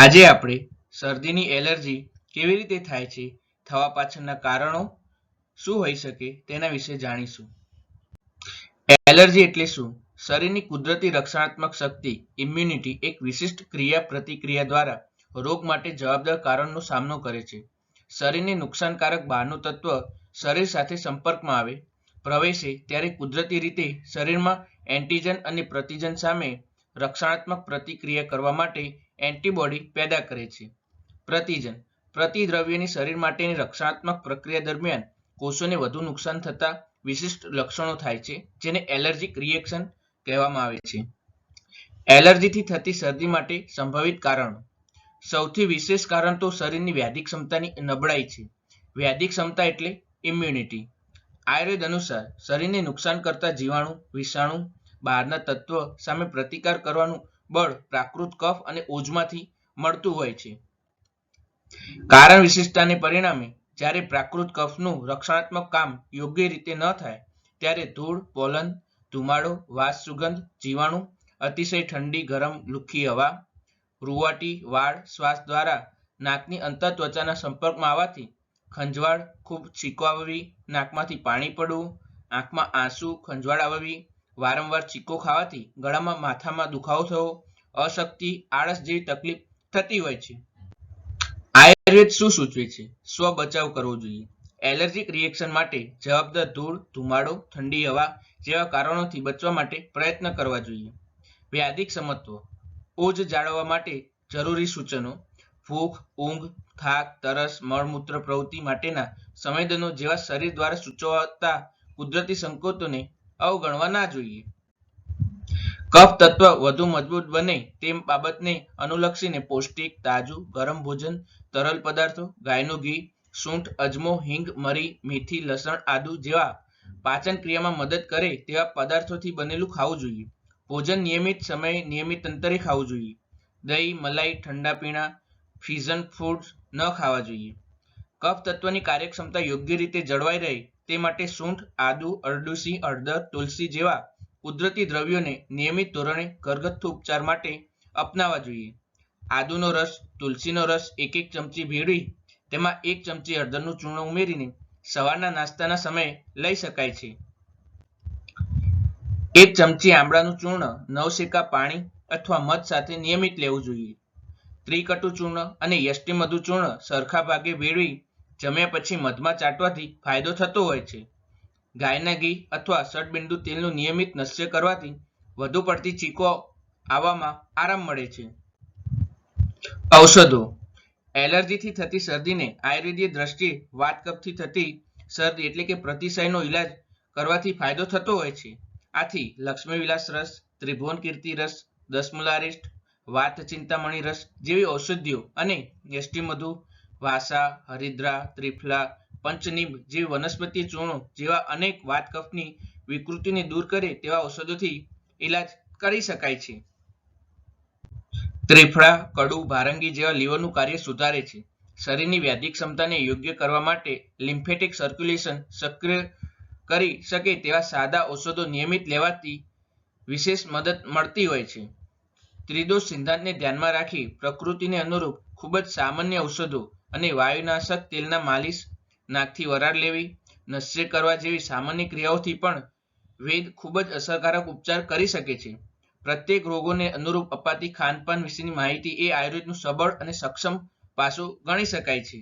આજે આપણે શરદીની એલર્જી કેવી રીતે થાય છે, થવા પાછળના કારણો શું હોઈ શકે તેના વિશે જાણીશું. એલર્જી એટલે શું? શરીરની કુદરતી રક્ષણાત્મક શક્તિ ઇમ્યુનિટી એક વિશિષ્ટ ક્રિયા પ્રતિક્રિયા દ્વારા રોગ માટે જવાબદાર કારણનો સામનો કરે છે. શરીરને નુકસાનકારક બહારનું તત્વ શરીર સાથે સંપર્કમાં આવે, પ્રવેશે ત્યારે કુદરતી રીતે શરીરમાં એન્ટીજન અને પ્રતિજન સામે રક્ષણાત્મક પ્રતિક્રિયા કરવા માટે એન્ટીબોડી પેદા કરે છે. પ્રતિજન. પ્રતિદ્રવ્યની શરીર માટેની રક્ષણાત્મક પ્રક્રિયા દરમિયાન કોષોને વધુ નુકસાન થતા વિશિષ્ટ લક્ષણો થાય છે, જેને એલર્જીક રિએક્શન કહેવામાં આવે છે. એલર્જીથી થતી શરદી માટે સંભવિત કારણો. સૌથી વિશેષ કારણ તો શરીરની વ્યાધિક ક્ષમતાની નબળાઈ છે. વ્યાધિક ક્ષમતા એટલે ઇમ્યુનિટી આયુર્વેદ અનુસાર શરીરને નુકસાન કરતા જીવાણુ, વિષાણુ બહારના તત્વ સામે પ્રતિકાર કરવાનું બળ પ્રાકૃત કફ અને ઓજમાંથી મળતું હોય છે. કારણ વિશિષ્ટતાને પરિણામે જ્યારે પ્રાકૃત કફનું રક્ષણાત્મક કામ યોગ્ય રીતે ન થાય, ત્યારે ધૂળ, પોલન, ધુમાડો, વાસ સુગંધ, જીવાણુ, અતિશય ઠંડી, ગરમ, લુખી હવા, રૂવાટી, વાળ, શ્વાસ દ્વારા નાકની અંતર ત્વચાના સંપર્કમાં આવવાથી ખંજવાળ ખૂબ છીકો આવવી નાકમાંથી પાણી પડવું, આંખમાં આંસુ, ખંજવાળ આવવી વારંવાર ચીકો ખાવાથી ગળામાં માથામાં દુખાવો થવો, અશક્તિ, આળસ જેવી તકલીફ થતી હોય છે. આયુર્વેદ શું સૂચવે છે? સ્વ બચાવ કરવો જોઈએ. એલર્જીક રિએક્શન માટે જવાબદાર ધૂળ, ધુમાડો, ઠંડી હવા જેવા કારણોથી બચવા માટે પ્રયત્ન કરવા જોઈએ. વ્યાધિક સમત્વ. ઓજ જાળવવા માટે જરૂરી સૂચનો. ભૂખ, ઊંઘ, થાક, તરસ, મળમૂત્ર પ્રવૃત્તિ માટેના સંવેદનો જેવા શરીર દ્વારા સૂચવતા કુદરતી સંકેતોને અવગણવા ના જોઈએ. કફ તત્વ વધુ મજબૂત બને તેમ બાબતને અનુલક્ષીને પૌષ્ટિક, તાજું, ગરમ ભોજન, તરલ પદાર્થો, ગાયનું ઘી, સૂંઠ, અજમો, હિંગ, મરી, મેથી, લસણ, આદુ જેવા પાચન ક્રિયામાં મદદ કરે તેવા પદાર્થોથી બનેલું ખાવું જોઈએ. ભોજન નિયમિત સમયે નિયમિત અંતરે ખાવું જોઈએ. દહીં, મલાઈ, ઠંડા પીણા ફ્રીઝન ફૂડ ન ખાવા જોઈએ. કફ તત્વની કાર્યક્ષમતા યોગ્ય રીતે જળવાઈ રહે તે માટે સૂંઠ, આદુ, અરડુસી, હળદર, તુલસી જેવા કુદરતી દ્રવ્યોને નિયમિત ધોરણે ઘરગથ્થુ ઉપચાર માટે અપનાવવા જોઈએ. આદુનો રસ, તુલસીનો રસ એક એક ચમચી ભેળવી તેમાં એક ચમચી હળદરનું ચૂર્ણ ઉમેરીને સવારના નાસ્તાના સમયે લઈ શકાય છે. એક ચમચી આમળાનું ચૂર્ણ નવશેકા પાણી અથવા મધ સાથે નિયમિત લેવું જોઈએ. ત્રિકટુ ચૂર્ણ અને યષ્ટિમધુ ચૂર્ણ સરખા ભાગે ભેળવી જમ્યા પછી મધમાં ચાટવાથી ફાયદો થતો હોય છે. ગાયના ઘી અથવા ષડબિંદુ તેલનું નિયમિત નશ્ય કરવાથી વધુ પડતી ચીકો આવવામાં આરામ મળે છે. ઔષધો. એલર્જીથી થતી શરદીને આયુર્વેદીય દ્રષ્ટિએ વાત કફથી થતી શરદી એટલે કે પ્રતિશયનો ઈલાજ કરવાથી ફાયદો થતો હોય છે. આથી લક્ષ્મી વિલાસ રસ, ત્રિભુવન કીર્તિ રસ દસમુલારિષ્ટ વાત ચિંતામણી રસ જેવી ઔષધિઓ અને યષ્ટિમધુ વાસા, હરિદ્રા, ત્રિફલા પંચનીમ જેવી વનસ્પતિ ચૂર્ણો જેવા અનેક વાત કફની વિકૃતિને દૂર કરે તેવા ઔષધોથી ઈલાજ કરી શકાય છે. ત્રિફળા, કડુ, ભારંગી જેવા લીવરનું કાર્ય સુધારે છે. શરીરની વ્યાધિક ક્ષમતાને યોગ્ય કરવા માટે લિમ્ફેટિક સર્ક્યુલેશન સક્રિય કરી શકે તેવા સાદા ઔષધો નિયમિત લેવાથી વિશેષ મદદ મળતી હોય છે. ત્રિદોષ સિદ્ધાંતને ધ્યાનમાં રાખી પ્રકૃતિને અનુરૂપ ખૂબ જ સામાન્ય ઔષધો અને વાયુનાશક તેલના માલિશ નાકથી વરાળ લેવી નશ્ય કરવા જેવી સામાન્ય ક્રિયાઓથી પણ વેદ ખૂબ જ અસરકારક ઉપચાર કરી શકે છે. પ્રત્યેક રોગોને અનુરૂપ અપાતી ખાનપાન વિશેની માહિતી એ આયુર્વેદનું સબળ અને સક્ષમ પાસું ગણી શકાય છે.